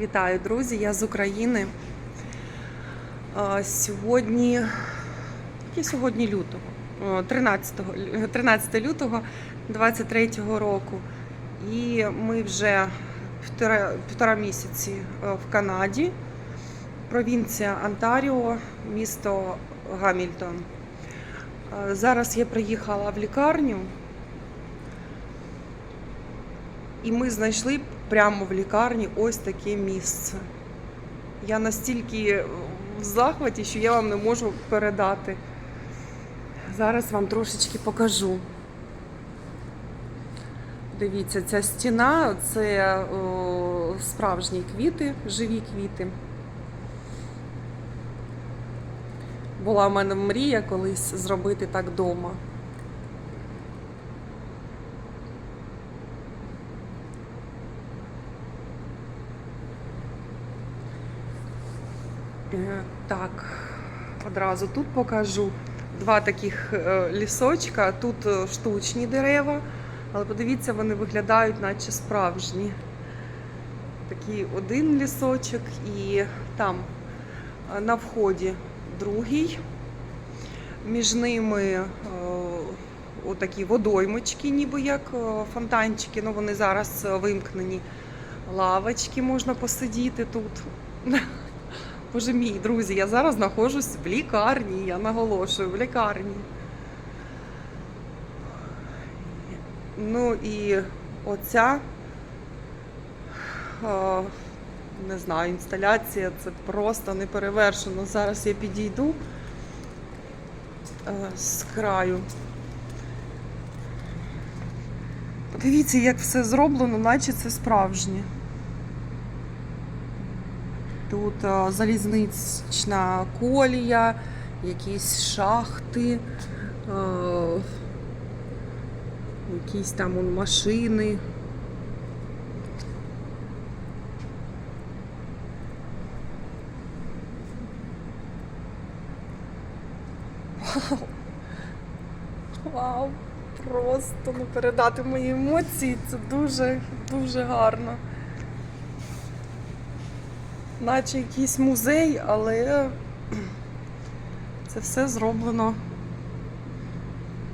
Вітаю, друзі! Я з України. Сьогодні, яке сьогодні лютого? 13, 13 лютого 23-го року. І ми вже півтора, півтора місяці е, в Канаді, провінція Онтаріо, місто Гамільтон. Зараз я приїхала в лікарню. І ми знайшли прямо в лікарні ось таке місце. Я настільки в захваті, що я вам не можу передати. Зараз вам трошечки покажу. Дивіться, ця стіна це о, справжні квіти, живі квіти. Була в мене мрія колись зробити так вдома. Так, одразу тут покажу. Два таких е, лісочка. Тут е, штучні дерева, але подивіться, вони виглядають, наче справжні. Такий один лісочок і там е, на вході другий. Між ними е, отакі водоймочки, ніби як е, фонтанчики, ну вони зараз е, вимкнені. Лавочки можна посидіти тут. Боже мій, друзі, я зараз знаходжусь в лікарні, я наголошую, в лікарні. Ну і оця, е, не знаю, інсталяція це просто неперевершено. Зараз я підійду е, з краю. Подивіться, як все зроблено, наче це справжнє. Тут е, залізнична колія, якісь шахти, е, якісь там машини. Вау! Вау! Просто не передати мої емоції. Це дуже, дуже гарно наче якийсь музей, але це все зроблено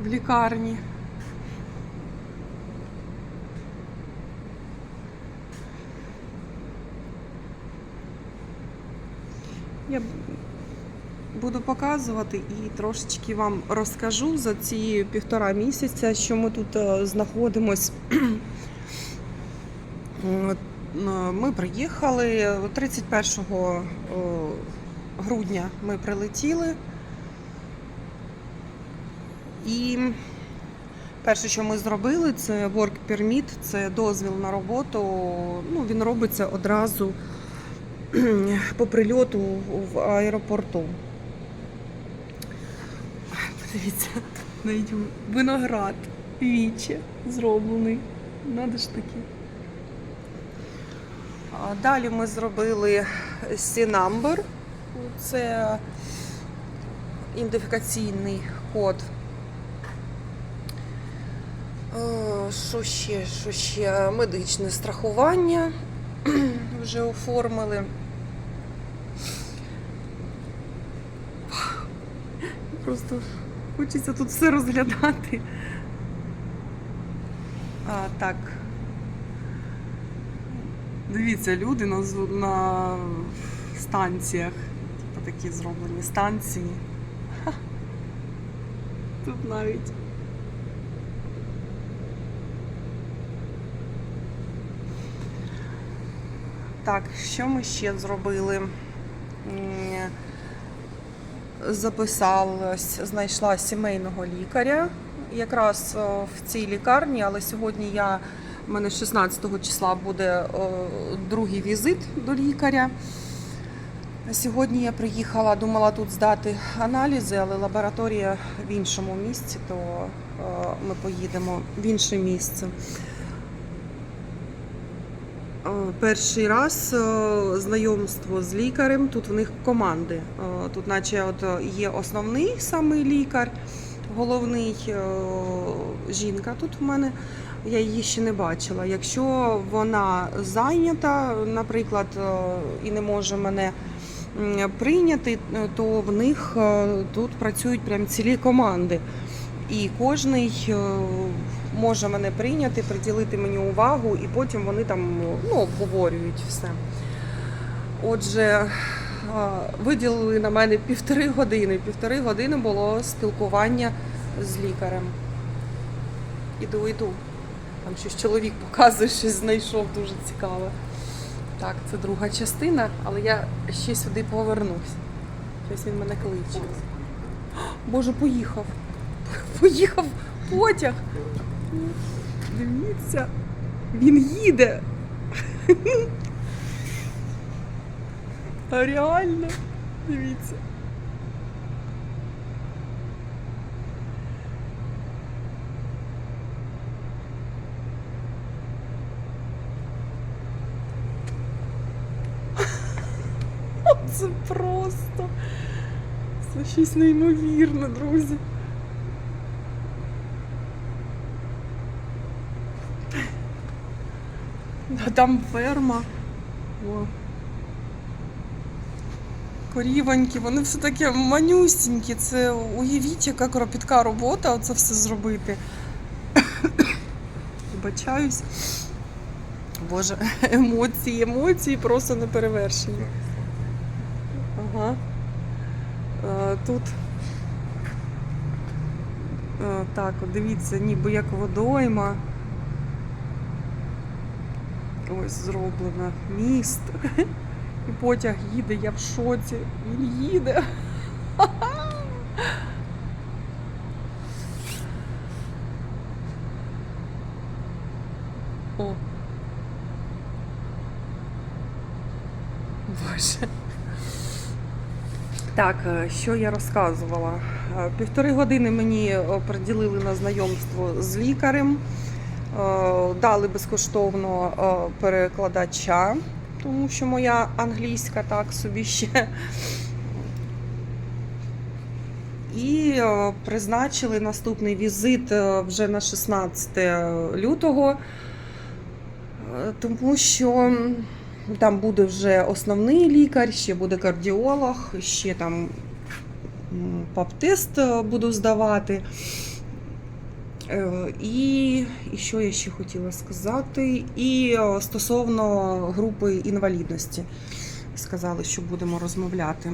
в лікарні. Я буду показувати і трошечки вам розкажу за ці півтора місяця, що ми тут е, знаходимось. Ми приїхали 31 грудня ми прилетіли. І перше, що ми зробили, це work permit, це дозвіл на роботу. Ну, він робиться одразу по прильоту в аеропорту. Подивіться, навіть виноград віче зроблений. Надо ж таки. Далі ми зробили C-number. Це ідентифікаційний код. Е, Що ще? Що ще? Медичне страхування вже оформили. Просто хочеться тут все розглядати. А, так. Дивіться, люди на, на станціях. Типу такі зроблені станції. Ха. Тут навіть. Так, що ми ще зробили? Записалась, знайшла сімейного лікаря якраз в цій лікарні, але сьогодні я у мене 16 числа буде о, другий візит до лікаря. Сьогодні я приїхала, думала тут здати аналізи, але лабораторія в іншому місці, то е, ми поїдемо в інше місце. Е, Перший раз е, знайомство з лікарем. Тут в них команди. Е, Тут, наче, от е, є основний самий лікар, головний е, жінка тут в мене, я її ще не бачила. Якщо вона зайнята, наприклад, е, і не може мене прийняти, е, то в них е, тут працюють прям цілі команди. І кожний може мене прийняти, приділити мені увагу, і потім вони там ну, обговорюють все. Отже, виділили на мене півтори години. Півтори години було спілкування з лікарем. Іду, іду. Там щось чоловік показує, щось знайшов дуже цікаве. Так, це друга частина, але я ще сюди повернусь. Щось він мене кличе. Боже, поїхав. Поїхав потяг. Дивіться, він їде. Реально, дивіться. Це просто. Це щось неймовірне, друзі. А там ферма. О. Корівоньки, вони все таке манюсінькі. Це уявіть, яка кропітка робота це все зробити. Вибачаюсь. Боже, емоції, емоції просто не перевершені. Ага. Е, Тут. Е, Так, дивіться, ніби як водойма. Ось зроблено міст. І потяг їде, я в шоці. Він їде. О. Боже. Так, е, що я розказувала? Е, Півтори години мені е, приділили на знайомство з лікарем, дали безкоштовно перекладача, тому що моя англійська так собі ще. І призначили наступний візит вже на 16 лютого, тому що там буде вже основний лікар, ще буде кардіолог, ще там пап-тест е, буду здавати. Е, І, і що я ще хотіла сказати? І е, стосовно групи інвалідності. Сказали, що будемо розмовляти.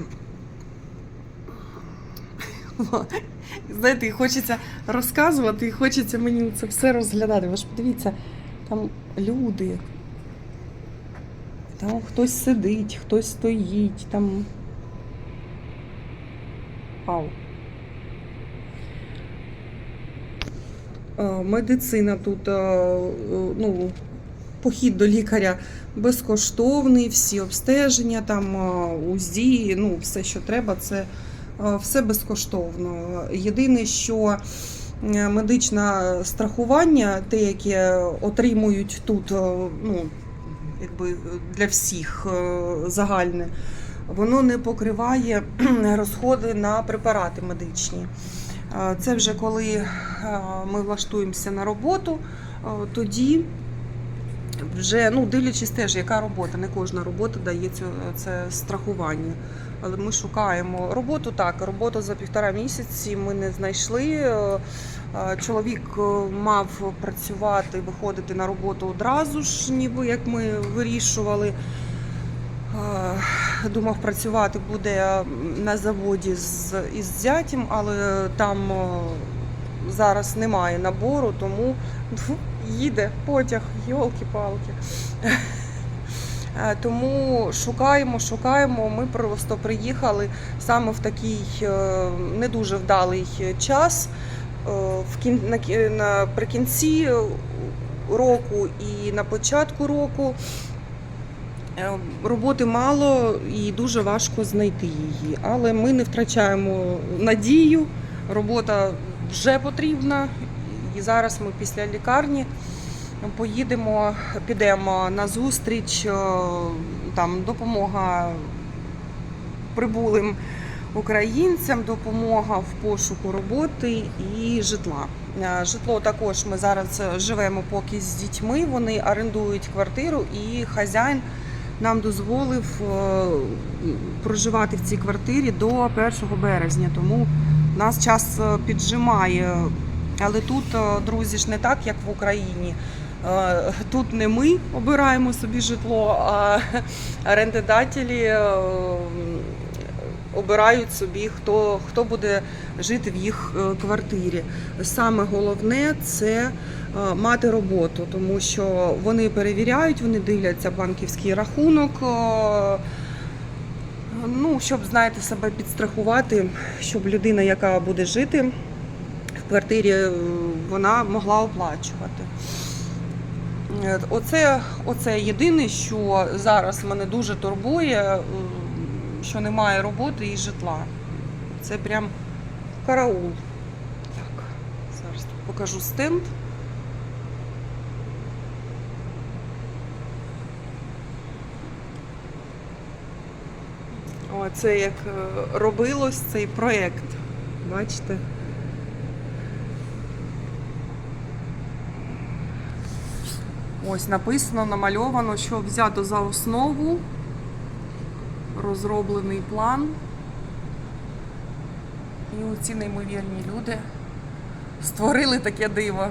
Знаєте, хочеться розказувати, і хочеться мені це все розглядати. Ви ж подивіться, там люди. Там хтось сидить, хтось стоїть, там. Вау. Е, Медицина тут, е, ну, похід до лікаря безкоштовний, всі обстеження, там е, УЗІ, ну, все, що треба, це е, все безкоштовно. Єдине, що е, медичне страхування, те, яке отримують тут, е, ну, якби для всіх е, загальне, воно не покриває розходи на препарати медичні. Е, Це вже коли е, ми влаштуємося на роботу, е, тоді вже ну, дивлячись теж, яка робота. Не кожна робота дає це страхування. Але ми шукаємо роботу так. Роботу за півтора місяці ми не знайшли. Е, Чоловік е, мав працювати, виходити на роботу одразу ж, ніби як ми вирішували. Е, Думав, працювати буде на заводі з із зятям, але там зараз немає набору, тому їде потяг, йолки-палки. Е, Тому шукаємо, шукаємо. Ми просто приїхали саме в такий не дуже вдалий час. Е, на... наприкінці року і на початку року Е, Роботи мало і дуже важко знайти її. Але ми не втрачаємо надію. Робота вже потрібна. І зараз ми після лікарні поїдемо, підемо на зустріч, е, там допомога прибулим українцям, допомога в пошуку роботи і житла. Е, Житло також ми зараз е, живемо поки з дітьми. Вони орендують квартиру, і хазяїн нам дозволив е, проживати в цій квартирі до 1 березня. Тому нас час піджимає. Але тут, друзі, ж не так, як в Україні. Тут не ми обираємо собі житло, а орендодателі обирають собі, хто, хто буде жити в їх е, квартирі. Саме головне це е, мати роботу, тому що вони перевіряють, вони дивляться банківський рахунок. е, Ну, щоб знаєте, себе підстрахувати, щоб людина, яка буде жити в квартирі, вона могла оплачувати. Оце, оце єдине, що зараз мене дуже турбує, що немає роботи і житла. Це прям караул. Так, зараз покажу стенд. О, це як е, робилось цей проєкт. Бачите? Ось написано, намальовано, що взято за основу, розроблений план. І оці неймовірні люди створили таке диво.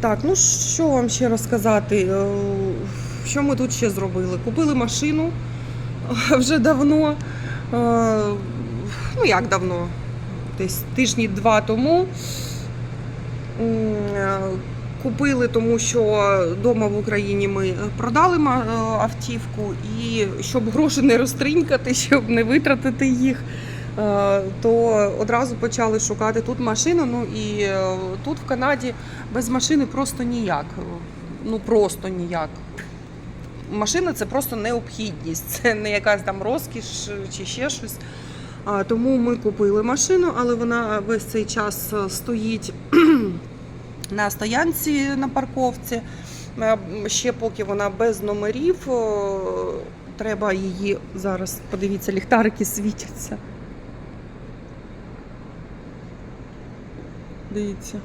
Так, ну що вам ще розказати? Е, Що ми тут ще зробили? Купили машину вже давно. Е, Ну як давно? Десь тижні два тому. Купили, тому що вдома в Україні ми продали е, автівку, і щоб гроші не розтринькати, щоб не витратити їх, е, то одразу почали шукати тут машину. Ну і е, тут в Канаді без машини просто ніяк. Ну просто ніяк. Машина це просто необхідність, це не якась там розкіш чи ще щось. А, Тому ми купили машину, але вона весь цей час е, стоїть на стоянці на парковці. Е, Ще поки вона без номерів, треба її зараз. Подивіться, ліхтарики світяться. Дивіться.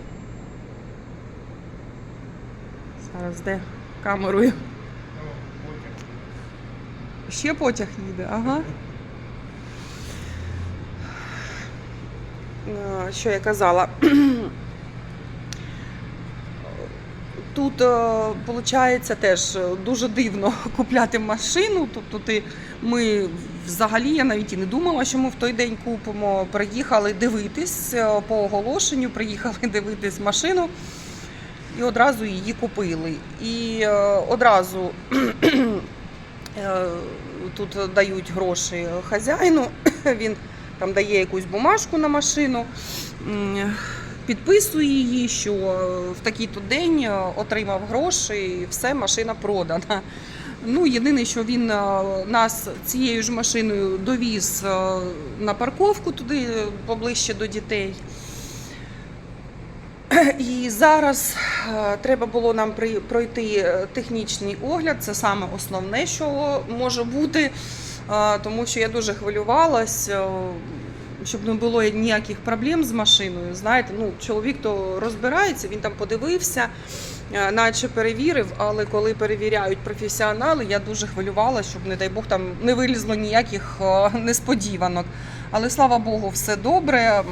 Зараз де камерою. Ще потяг їде, ага. Що я казала? Тут виходить теж е, дуже дивно купляти машину. Тобто ти, ми взагалі я навіть і не думала, що ми в той день купимо. Приїхали дивитись е, по оголошенню, приїхали дивитись машину і одразу її купили. І е, одразу е, тут дають гроші хазяїну, він там дає якусь бумажку на машину. Підписує її, що в такий-то день е, отримав гроші, і все, машина продана. Ну, єдине, що він е, нас цією ж машиною довіз е, на парковку туди поближче до дітей. І зараз е, треба було нам пройти е, технічний огляд. Це саме основне, що може бути, е, тому що я дуже хвилювалась, е, щоб не було ніяких проблем з машиною. Знаєте, ну чоловік то розбирається, він там подивився, е, наче перевірив, але коли перевіряють професіонали, я дуже хвилювалася, щоб, не дай Бог, там не вилізло ніяких е, несподіванок. Але слава Богу, все добре.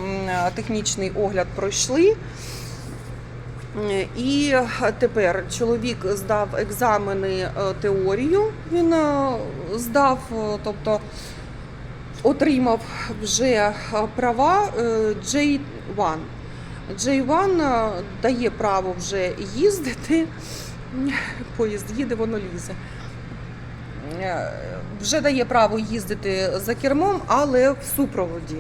Технічний огляд пройшли. І тепер чоловік здав екзамени е, теорію. Він е, здав, е, тобто отримав вже права е, J1. J1 е, дає право вже їздити. Поїзд їде, воно лізе. Вже дає право їздити за кермом, але в супроводі.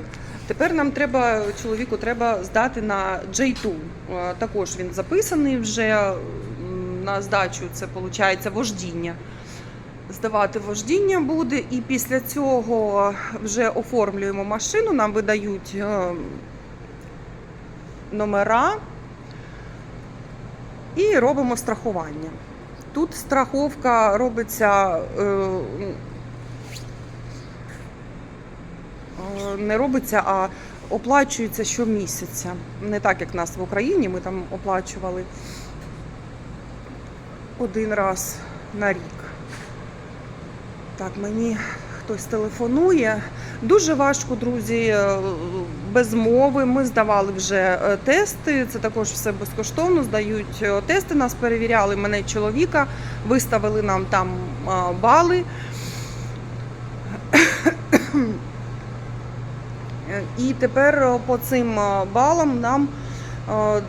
Тепер нам треба, чоловіку треба здати на J2. Е, Також він записаний вже на здачу, це виходить вождіння. Здавати вождіння буде, і після цього вже оформлюємо машину, нам видають е, номера і робимо страхування. Тут страховка робиться е, е, не робиться, а оплачується щомісяця. Не так, як нас в Україні, ми там оплачували один раз на рік. Так, мені хтось телефонує. Дуже важко, друзі, е, без мови. Ми здавали вже е, тести. Це також все безкоштовно. Здають е, тести. Нас перевіряли мене чоловіка, виставили нам там е, бали. І тепер е, по цим е, балам нам е,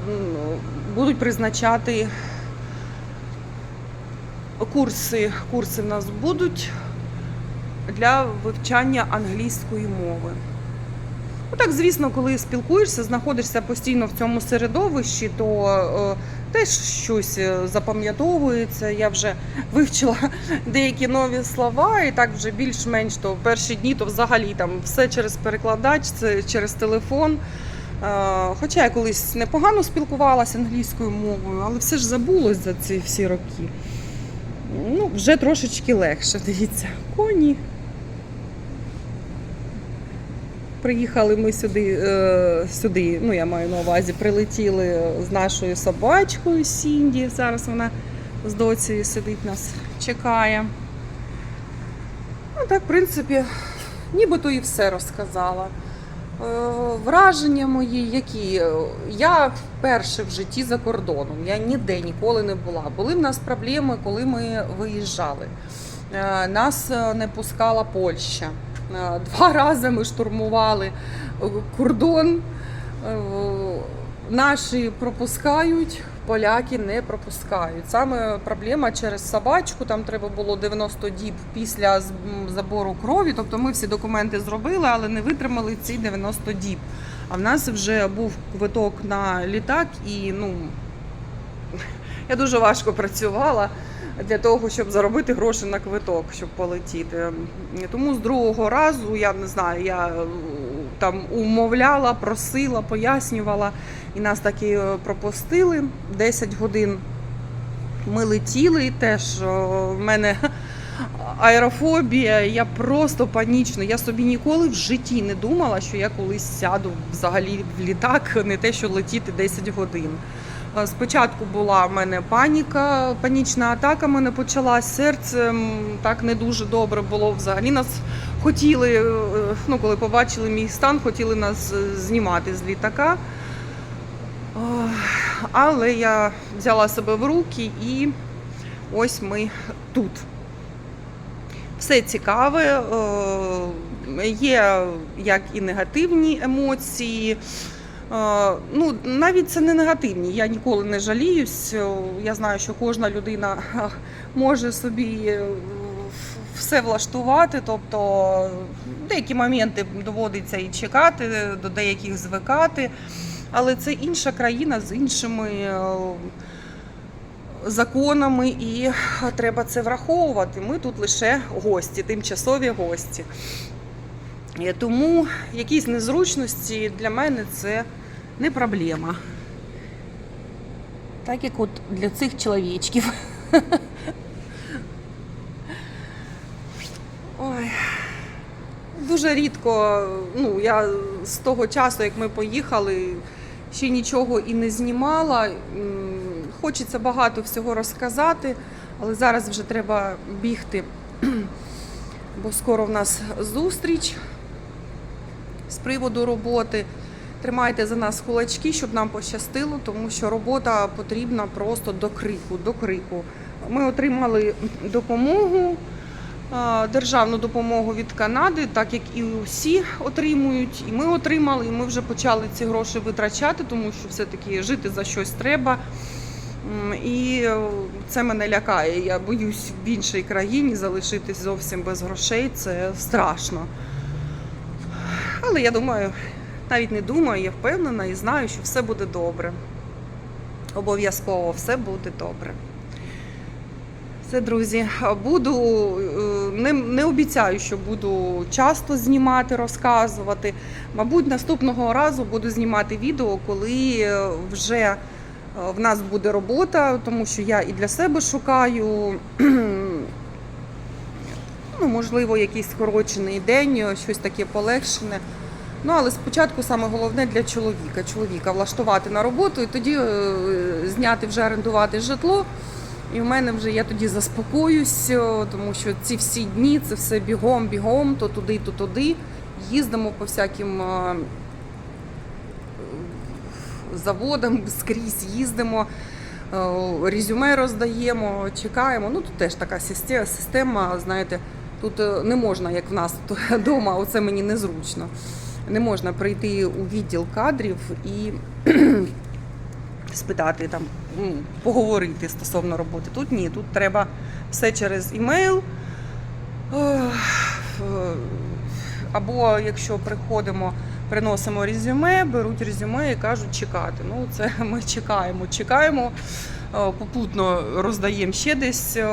будуть призначати курси. Курси в нас будуть для вивчання англійської мови. Ну, так, звісно, коли спілкуєшся, знаходишся постійно в цьому середовищі, то е, теж щось е, запам'ятовується. Я вже вивчила деякі нові слова, і так вже більш-менш то в перші дні, то взагалі там все через перекладач, це через телефон. Е, Хоча я колись непогано спілкувалася англійською мовою, але все ж забулось за ці всі роки. Ну, вже трошечки легше, дивіться. Коні. Приїхали ми сюди, е, сюди, ну я маю на увазі, прилетіли з нашою собачкою Сінді. Зараз вона з доцією сидить нас, чекає. Ну так, в принципі, нібито і все розказала. Е, Враження мої, які я вперше в житті за кордоном. Я ніде ніколи не була. Були в нас проблеми, коли ми виїжджали. Е, Нас не пускала Польща. Е, Два рази ми штурмували е, кордон. Е, Наші пропускають, поляки не пропускають. Саме проблема через собачку. Там треба було 90 діб після забору крові. Тобто ми всі документи зробили, але не витримали ці 90 діб. А в нас вже був квиток на літак, і ну я дуже важко працювала для того, щоб заробити гроші на квиток, щоб полетіти. Тому з другого разу я не знаю, я е, там умовляла, просила, пояснювала, і нас таки е, пропустили 10 годин. Ми летіли, теж е, в мене аерофобія, я просто панічно. Я собі ніколи в житті не думала, що я колись сяду взагалі в літак, не те, що летіти 10 годин. Е, Спочатку була в мене паніка, панічна атака в мене почалась серцем. Так не дуже добре було. Взагалі нас хотіли, е, ну коли побачили мій стан, хотіли нас е, знімати з літака. Але я взяла себе в руки і ось ми тут. Все цікаве, є як і негативні емоції. Е, Ну, навіть це не негативні. Я ніколи не жаліюсь. Е, Я знаю, що кожна людина може собі е, все влаштувати. Тобто деякі моменти доводиться і чекати, до деяких звикати. Але це інша країна з іншими е, законами, і треба це враховувати. Ми тут лише гості, тимчасові гості. Тому якісь незручності для мене це не проблема. Так як от для цих чоловічків. Ой. Дуже рідко, ну я з того часу, як ми поїхали, ще нічого і не знімала. Хочеться багато всього розказати, але зараз вже треба бігти, бо скоро в нас зустріч з приводу роботи. Тримайте за нас кулачки, щоб нам пощастило, тому що робота потрібна просто до крику, до крику. Ми отримали допомогу, державну допомогу від Канади, так як і усі отримують. І ми отримали, і ми вже почали ці гроші витрачати, тому що все-таки жити за щось треба. І е, це мене лякає. Я боюсь в іншій країні залишитись зовсім без грошей. Це страшно. Але я думаю, навіть не думаю, я впевнена і знаю, що все буде добре. Обов'язково все буде добре. Все, друзі, буду е, не, не обіцяю, що буду часто знімати, розказувати. Мабуть, наступного разу буду знімати відео, коли е, вже е, в нас буде робота, тому що я і для себе шукаю. Ну, можливо, якийсь скорочений день, щось таке полегшене. Ну, але спочатку саме головне для чоловіка. Чоловіка влаштувати на роботу і тоді е, зняти вже орендувати житло. І в мене вже я тоді заспокоюсь, е, тому що ці всі дні це все бігом, бігом, то туди, то туди. Їздимо по всяким е, заводам, скрізь їздимо, резюме роздаємо, чекаємо. Ну тут теж така система, знаєте, тут не можна, як в нас вдома, оце мені незручно. Не можна прийти у відділ кадрів і спитати там, поговорити стосовно роботи. Тут ні, тут треба все через імейл. Або якщо приходимо, приносимо резюме, беруть резюме і кажуть чекати. Ну, це ми чекаємо, чекаємо, е, попутно роздаємо ще десь е,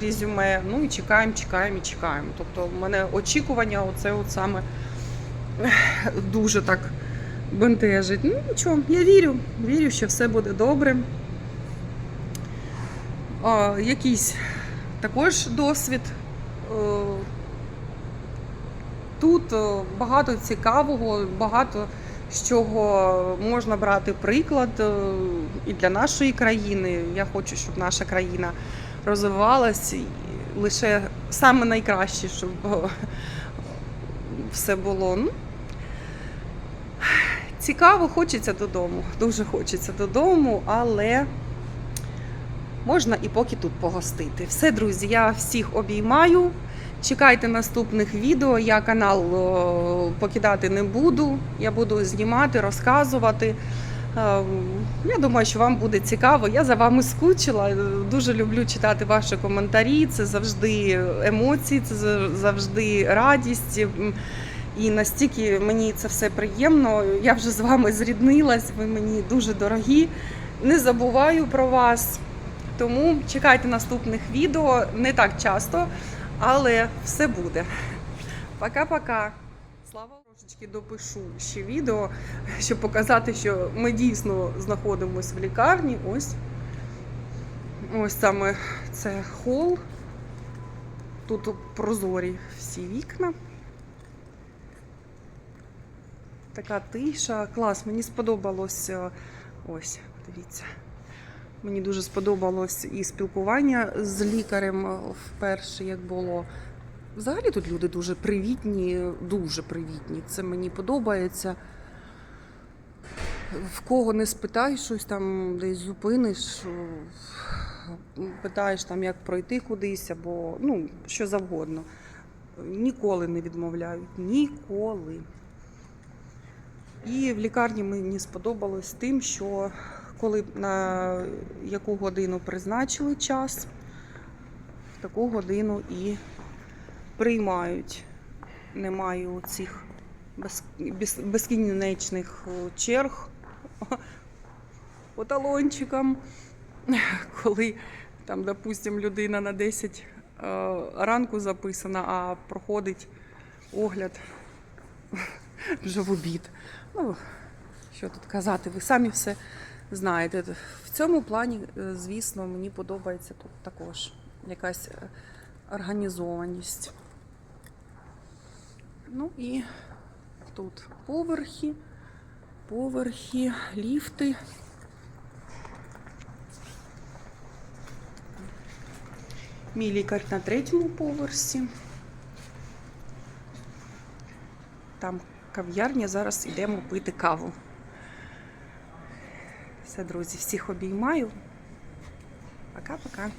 резюме, ну і чекаємо, чекаємо і чекаємо. Тобто в мене очікування, оце от саме дуже так бентежить. Ну нічого, я вірю, вірю, що все буде добре. А, якийсь також досвід. Е, Тут е, багато цікавого, багато з чого можна брати приклад е, і для нашої країни. Я хочу, щоб наша країна розвивалась лише саме найкраще, щоб все було. Ну, цікаво, хочеться додому. Дуже хочеться додому, але можна і поки тут погостити. Все, друзі, я всіх обіймаю. Чекайте наступних відео. Я канал покидати не буду. Я буду знімати, розказувати. Е, Я думаю, що вам буде цікаво. Я за вами скучила. Дуже люблю читати ваші коментарі. Це завжди емоції, це завжди радість. І настільки мені це все приємно. Я вже з вами зріднилась. Ви мені дуже дорогі. Не забуваю про вас. Тому чекайте наступних відео не так часто, але все буде. Пока-пока. Слава трошечки допишу ще відео, щоб показати, що ми дійсно знаходимося в лікарні. Ось. Ось саме це хол. Тут прозорі всі вікна. Така тиша. Клас, мені сподобалось. е, Ось, дивіться. Мені дуже сподобалось і спілкування з лікарем е, вперше, як було. Взагалі тут люди дуже привітні, дуже привітні. Це мені подобається. В кого не спитай щось там, десь зупиниш, питаєш там, як пройти кудись, або ну, що завгодно. Ніколи не відмовляють. Ніколи. І в лікарні мені сподобалось тим, що коли на яку годину призначили час, в таку годину і приймають. Немає цих без, без, безкінечних черг по талончикам, коли там, допустим, людина на 10 е, ранку записана, а проходить огляд вже в обід. Ну, що тут казати, ви самі все знаєте. В цьому плані, е, звісно, мені подобається тут також якась е, організованість. Ну і тут поверхи, поверхи, ліфти. Мій лікар на третьому поверсі. Там кав'ярня, зараз йдемо пити каву. Все, друзі, всіх обіймаю. Пока-пока.